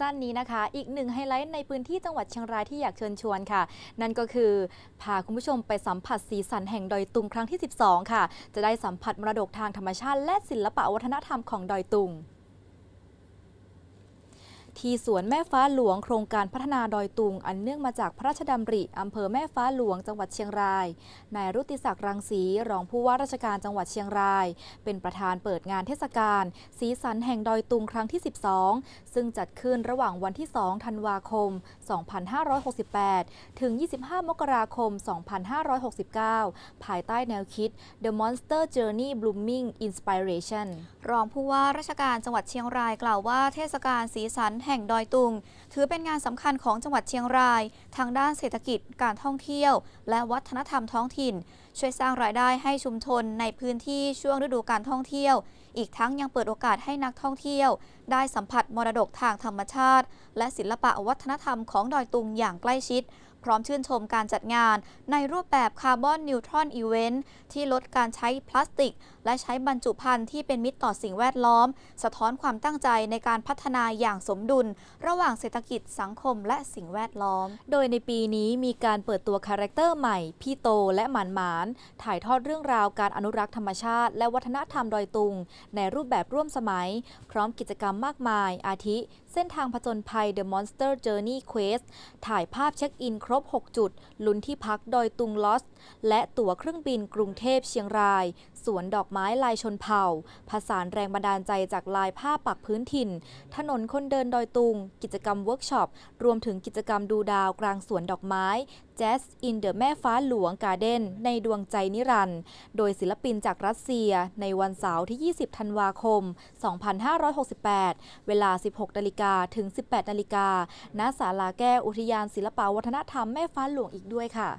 สั้นนี้นะคะ อีกหนึ่งไฮไลท์ในพื้นที่จังหวัดเชียงรายที่อยากเชิญชวนค่ะ นั่นก็คือพาคุณผู้ชมไปสัมผัสสีสันแห่งดอยตุงครั้งที่ 12 ค่ะ จะได้สัมผัสมรดกทางธรรมชาติและศิลปะวัฒนธรรมของดอยตุง ที่สวนแม่ฟ้าหลวงโครงการพัฒนาดอยตุง อันเนื่องมาจากพระราชดำริอำเภอแม่ฟ้าหลวงจังหวัดเชียงราย นายรุติศักดิ์รังสีรองผู้ว่าราชการจังหวัดเชียงราย เป็นประธานเปิดงานเทศกาลสีสันแห่งดอยตุงครั้งที่ 12 ซึ่งจัดขึ้นระหว่างวันที่ 2 ธันวาคม 2568 ถึง 25 มกราคม 2569 ภายใต้แนวคิด The Monster Journey Blooming Inspiration รองผู้ว่าราชการจังหวัดเชียงรายกล่าวว่าเทศกาลสีสันแห่งห่งดอยตุง ถือเป็นงานสำคัญของจังหวัดเชียงราย ทางด้านเศรษฐกิจการท่องเที่ยว และวัฒนธรรมท้องถิ่น ช่วยสร้างรายได้ให้ชุมชนในพื้นที่ช่วงฤดูการท่องเที่ยว อีกทั้งยังเปิดโอกาสให้นักท่องเที่ยว ได้สัมผัสมรดกทางธรรมชาติ และศิลปะวัฒนธรรมของดอยตุงอย่างใกล้ชิด พร้อมชื่นชมการจัดงานในรูปแบบคาร์บอนนิวทรอนอีเวนต์ที่ลดการใช้พลาสติก และใช้บรรจุภัณฑ์ที่เป็นมิตรต่อสิ่งแวดล้อม สะท้อนความตั้งใจในการพัฒนาอย่างสมดุล ระหว่างเศรษฐกิจสังคมและสิ่งแวดล้อม โดยในปีนี้มีการเปิดตัวคาแรคเตอร์ใหม่ พี่โตและหมานหมาน ถ่ายทอดเรื่องราวการอนุรักษ์ธรรมชาติ และวัฒนธรรมดอยตุง ในรูปแบบร่วมสมัย พร้อมกิจกรรมมากมาย อาทิ เส้นทางผจญภัย The Monster Journey Quest ถ่ายภาพเช็คอินครบ 6 จุด ลุ้นที่พักดอยตุงลอส และตั๋วเครื่องบินกรุงเทพเชียงราย สวนดอกไม้ลายชนเผ่า ผสานแรงบันดาลใจจากลายผ้าปักพื้นถิ่น ถนนคนเดินดอยตุง กิจกรรมเวิร์กช็อป รวมถึงกิจกรรมดูดาวกลางสวนดอกไม้ Jazz in the แม่ฟ้าหลวงการ์เด้นในดวงใจนิรันด์โดยศิลปินจากรัสเซียในวันเสาร์ที่ 20 ธันวาคม 2568 เวลา 16 นาฬิกาถึง 18 นาฬิกาณศาลาแก้วอุทยานศิลปวัฒนธรรมแม่ฟ้าหลวงอีกด้วยค่ะ